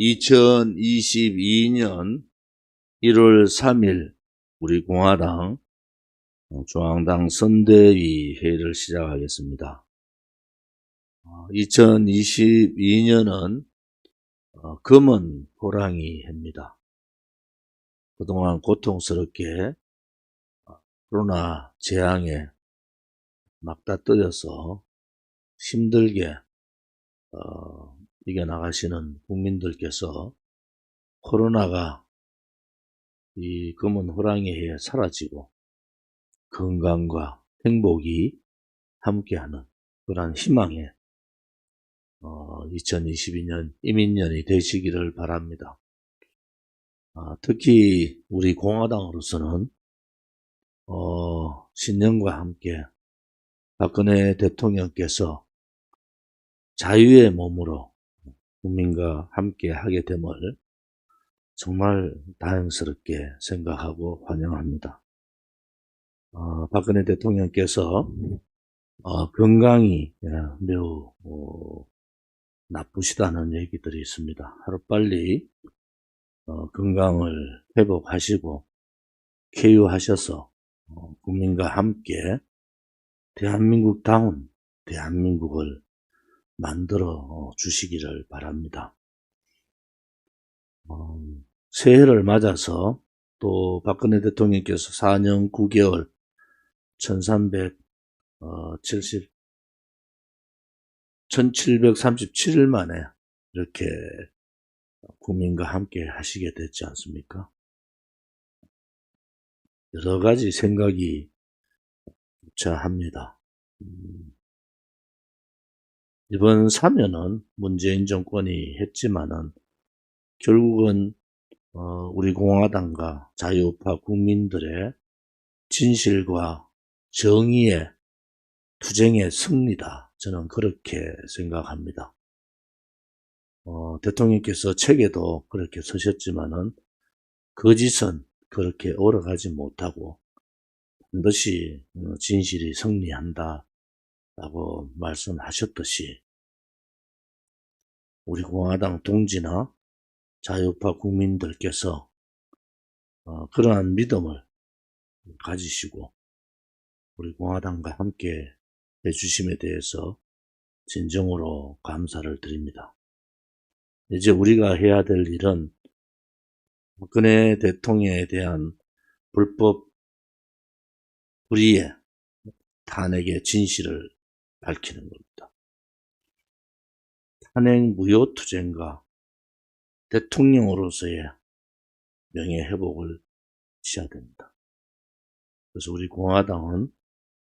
2022년 1월 3일 우리 공화당 어, 중앙당 선대위 회의를 시작하겠습니다. 2022년은 어, 검은 호랑이 해입니다. 그동안 고통스럽게 어, 코로나 재앙에 막다뜨려서 힘들게 어, 이겨나가시는 국민들께서 코로나가 이 검은 호랑이에 사라지고 건강과 행복이 함께하는 그러한 희망의 어, 2022년 이민년이 되시기를 바랍니다. 아, 특히 우리 공화당으로서는 어, 신년과 함께 박근혜 대통령께서 자유의 몸으로 국민과 함께 하게 됨을 정말 다행스럽게 생각하고 환영합니다. 어, 박근혜 대통령께서 어, 건강이 예, 매우 어, 나쁘시다는 얘기들이 있습니다. 하루빨리 어, 건강을 회복하시고 쾌유하셔서 어, 국민과 함께 대한민국다운 대한민국을 만들어 주시기를 바랍니다. 어, 새해를 맞아서 또 박근혜 대통령께서 4년 9개월 1370 1737일 만에 이렇게 국민과 함께 하시게 됐지 않습니까? 여러 가지 생각이 자합니다. 음, 이번 사면은 문재인 정권이 했지만은 결국은 어, 우리 공화당과 자유우파 국민들의 진실과 정의의 투쟁의 승리다. 저는 그렇게 생각합니다. 어, 대통령께서 책에도 그렇게 쓰셨지만은 거짓은 그렇게 오래가지 못하고 반드시 어, 진실이 승리한다 라고 말씀하셨듯이 우리 공화당 동지나 자유파 국민들께서 어, 그러한 믿음을 가지시고 우리 공화당과 함께 해주심에 대해서 진정으로 감사를 드립니다. 이제 우리가 해야 될 일은 박근혜 대통령에 대한 불법 불의의 탄핵의 진실을 밝히는 겁니다. 탄핵 무효 투쟁과 대통령으로서의 명예 회복을 지어야 됩니다. 그래서 우리 공화당은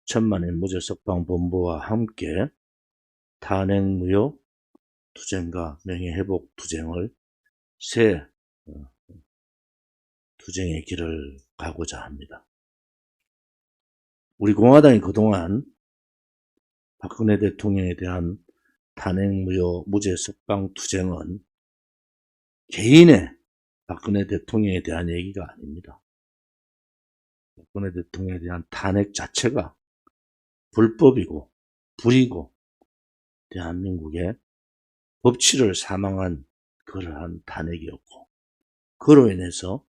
천만인 무죄석방 본부와 함께 탄핵 무효 투쟁과 명예 회복 투쟁을 새 어, 투쟁의 길을 가고자 합니다. 우리 공화당이 그동안 박근혜 대통령에 대한 탄핵무효 무죄 석방 투쟁은 개인의 박근혜 대통령에 대한 얘기가 아닙니다. 박근혜 대통령에 대한 탄핵 자체가 불법이고 불이고 대한민국의 법치를 사망한 그러한 탄핵이었고 그로 인해서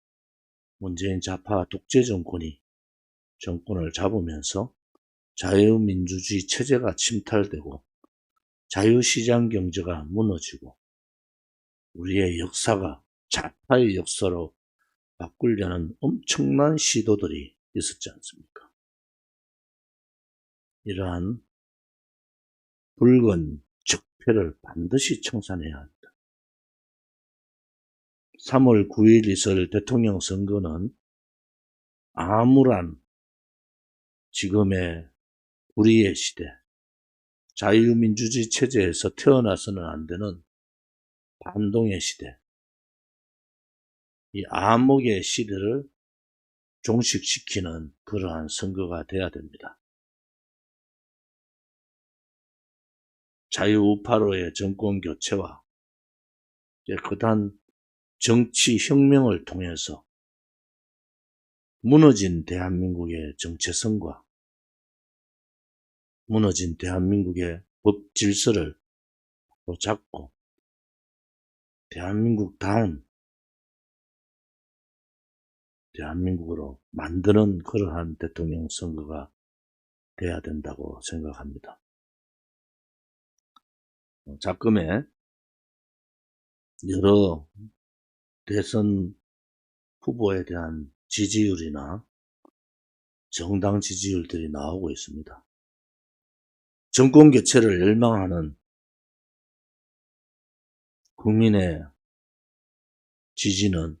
문재인 좌파 독재 정권이 정권을 잡으면서 자유민주주의 체제가 침탈되고 자유시장 경제가 무너지고 우리의 역사가 좌파의 역사로 바꾸려는 엄청난 시도들이 있었지 않습니까? 이러한 붉은 적폐를 반드시 청산해야 합니다. 3월 9일 있을 대통령 선거는 암울한 지금의 우리의 시대, 자유민주주의 체제에서 태어나서는 안 되는 반동의 시대, 이 암흑의 시대를 종식시키는 그러한 선거가 돼야 됩니다. 자유우파로의 정권 교체와 깨끗한 정치 혁명을 통해서 무너진 대한민국의 정체성과 무너진 대한민국의 법 질서를 잡고 대한민국 다운 대한민국으로 만드는 그러한 대통령 선거가 돼야 된다고 생각합니다. 어, 자금에 여러 대선 후보에 대한 지지율이나 정당 지지율들이 나오고 있습니다. 정권 교체를 열망하는 국민의 지지는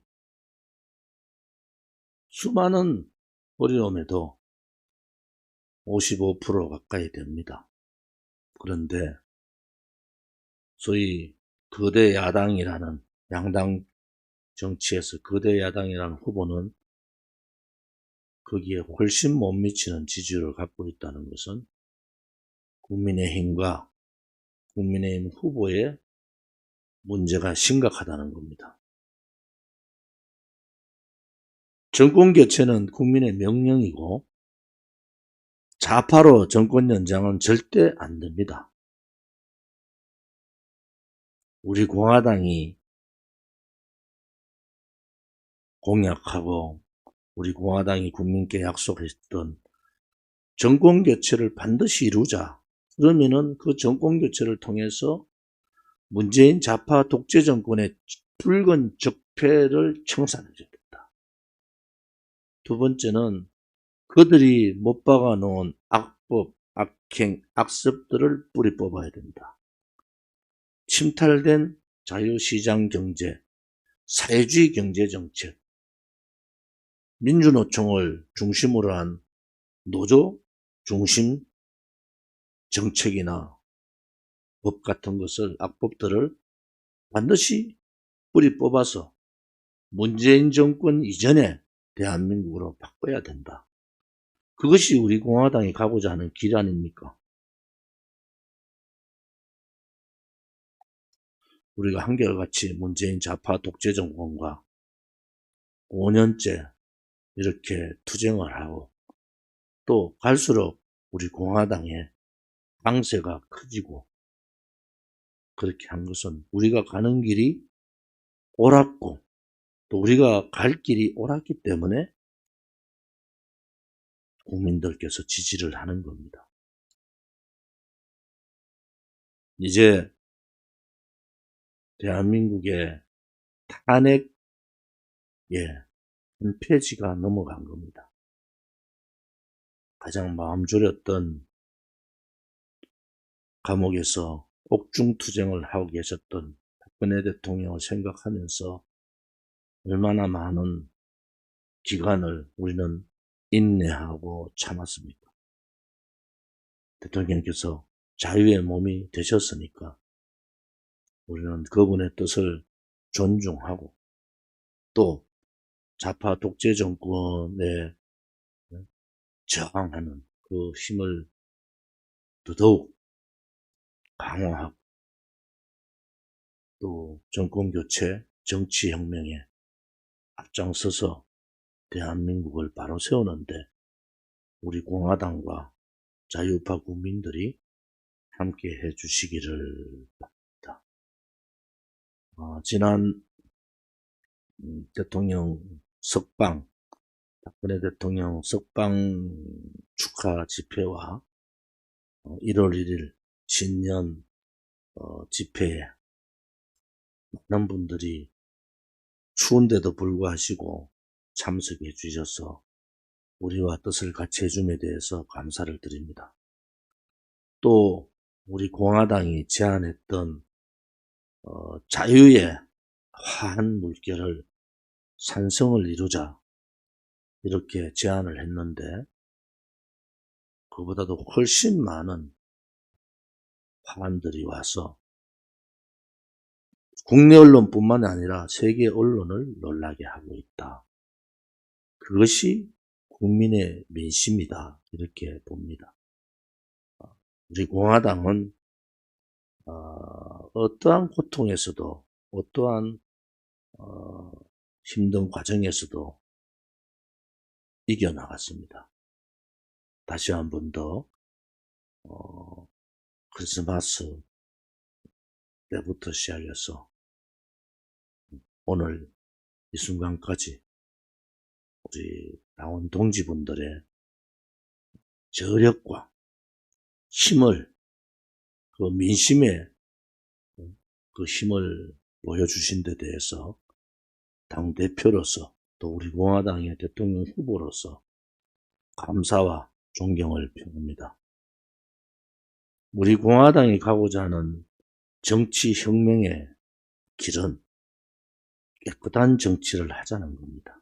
수많은 어려움에도 55% 가까이 됩니다. 그런데 소위 거대 야당이라는 양당 정치에서 거대 야당이라는 후보는 거기에 훨씬 못 미치는 지지율을 갖고 있다는 것은 국민의힘과 국민의힘 후보의 문제가 심각하다는 겁니다. 정권 교체는 국민의 명령이고 좌파로 정권 연장은 절대 안 됩니다. 우리 공화당이 공약하고 우리 공화당이 국민께 약속했던 정권 교체를 반드시 이루자. 그러면은 그 정권 교체를 통해서 문재인 좌파 독재 정권의 붉은 적폐를 청산해야 된다. 두 번째는 그들이 못 박아 놓은 악법, 악행, 악습들을 뿌리 뽑아야 된다. 침탈된 자유시장 경제, 사회주의 경제 정책, 민주노총을 중심으로 한 노조 중심 정책이나 법 같은 것을, 악법들을 반드시 뿌리 뽑아서 문재인 정권 이전에 대한민국으로 바꿔야 된다. 그것이 우리 공화당이 가고자 하는 길 아닙니까? 우리가 한결같이 문재인 좌파 독재 정권과 5년째 이렇게 투쟁을 하고 또 갈수록 우리 공화당의 강세가 커지고 그렇게 한 것은 우리가 가는 길이 옳았고 또 우리가 갈 길이 옳았기 때문에 국민들께서 지지를 하는 겁니다. 이제 대한민국의 탄핵, 예, 한 페이지가 넘어간 겁니다. 가장 마음 졸였던 감옥에서 옥중투쟁을 하고 계셨던 박근혜 대통령을 생각하면서 얼마나 많은 기간을 우리는 인내하고 참았습니까? 대통령께서 자유의 몸이 되셨으니까 우리는 그분의 뜻을 존중하고 또 좌파 독재 정권에 저항하는 그 힘을 더더욱 강화하고 또 정권 교체, 정치 혁명에 앞장서서 대한민국을 바로 세우는데 우리 공화당과 자유파 국민들이 함께 해 주시기를 바랍니다. 어, 지난 음, 대통령 석방, 박근혜 대통령 석방 축하 집회와 어, 1월 1일 신년 어, 집회에 많은 분들이 추운데도 불구하시고 참석해 주셔서 우리와 뜻을 같이 해줌에 대해서 감사를 드립니다. 또 우리 공화당이 제안했던 어, 자유의 화한 물결을 산성을 이루자 이렇게 제안을 했는데 그보다도 훨씬 많은 화환들이 와서 국내 언론뿐만 아니라 세계 언론을 놀라게 하고 있다. 그것이 국민의 민심이다. 이렇게 봅니다. 우리 공화당은 어, 어떠한 고통에서도 어떠한 어, 힘든 과정에서도 이겨나갔습니다. 다시 한 번 더, 어, 크리스마스 때부터 시작해서 오늘 이 순간까지 우리 당원 동지분들의 저력과 힘을 그 민심의 그 힘을 보여주신 데 대해서 당 대표로서 또 우리 공화당의 대통령 후보로서 감사와 존경을 표합니다. 우리 공화당이 가고자 하는 정치 혁명의 길은 깨끗한 정치를 하자는 겁니다.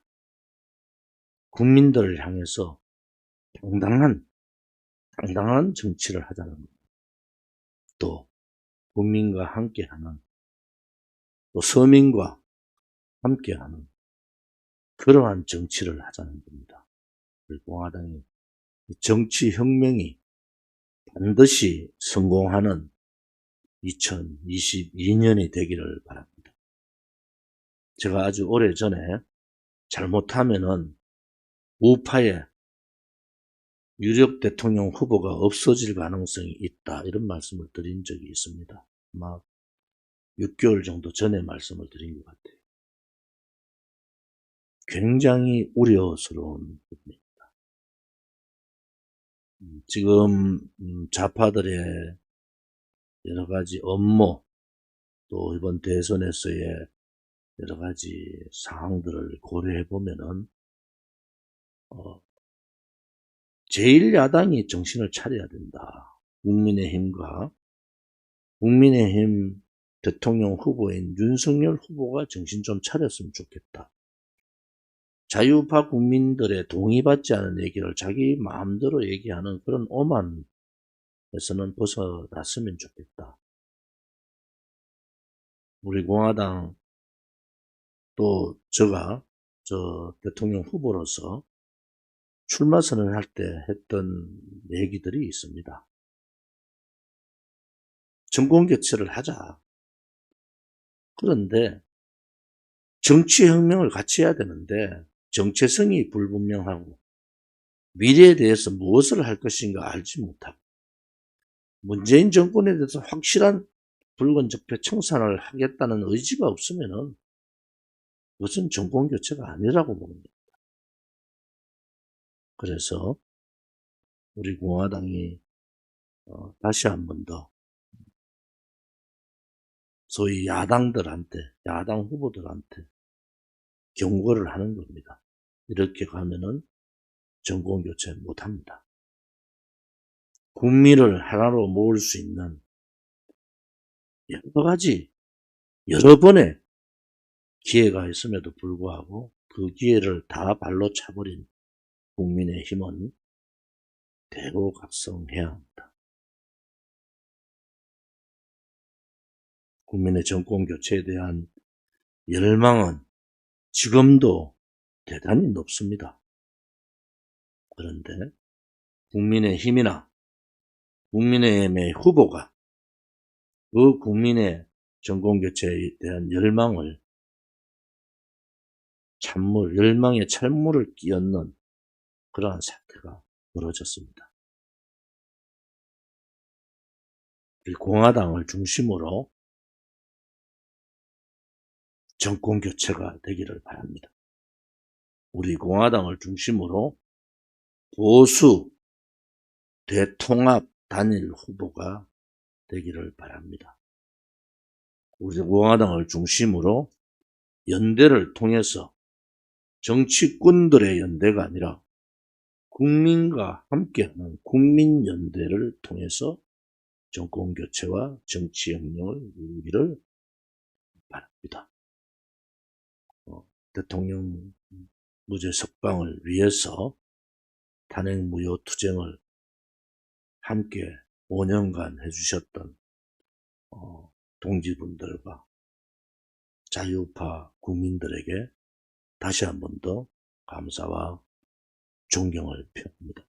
국민들을 향해서 당당한, 당당한 정치를 하자는 겁니다. 또, 국민과 함께하는, 또 서민과 함께하는 그러한 정치를 하자는 겁니다. 우리 공화당이 정치 혁명이 반드시 성공하는 2022년이 되기를 바랍니다. 제가 아주 오래 전에 잘못하면은 우파의 유력 대통령 후보가 없어질 가능성이 있다. 이런 말씀을 드린 적이 있습니다. 아마 6개월 정도 전에 말씀을 드린 것 같아요. 굉장히 우려스러운 부분입니다. 음, 지금 음, 좌파들의 여러 가지 업무 또 이번 대선에서의 여러 가지 상황들을 고려해 보면은 어, 제1야당이 정신을 차려야 된다. 국민의힘과 국민의힘 대통령 후보인 윤석열 후보가 정신 좀 차렸으면 좋겠다. 자유파 국민들의 동의받지 않은 얘기를 자기 마음대로 얘기하는 그런 오만에서는 벗어났으면 좋겠다. 우리 공화당 또 제가 저 대통령 후보로서 출마 선언 할 때 했던 얘기들이 있습니다. 정권 교체를 하자. 그런데 정치 혁명을 같이 해야 되는데 정체성이 불분명하고 미래에 대해서 무엇을 할 것인가 알지 못하고 문재인 정권에 대해서 확실한 붉은 적폐 청산을 하겠다는 의지가 없으면은 그것은 정권 교체가 아니라고 봅니다. 그래서 우리 공화당이 어, 다시 한 번 더 소위 야당들한테 야당 후보들한테 경고를 하는 겁니다. 이렇게 가면은 정권 교체 못합니다. 국민을 하나로 모을 수 있는 여러 가지 여러 번의 기회가 있음에도 불구하고 그 기회를 다 발로 차버린 국민의 힘은 대고각성해야 합니다. 국민의 정권 교체에 대한 열망은 지금도 대단히 높습니다. 그런데 국민의 힘이나 국민의힘의 후보가 그 국민의 정권 교체에 대한 열망을 찬물, 열망의 찬물을 끼얹는 그러한 사태가 벌어졌습니다. 우리 공화당을 중심으로 정권 교체가 되기를 바랍니다. 우리 공화당을 중심으로 보수 대통합 단일 후보가 되기를 바랍니다. 우리 공화당을 중심으로 연대를 통해서 정치꾼들의 연대가 아니라 국민과 함께하는 국민연대를 통해서 정권교체와 정치혁명을 이루기를 바랍니다. 어, 대통령 무죄 석방을 위해서 단행 무효 투쟁을 함께 5년간 해주셨던 어, 동지분들과 자유파 국민들에게 다시 한 번 더 감사와 존경을 표합니다.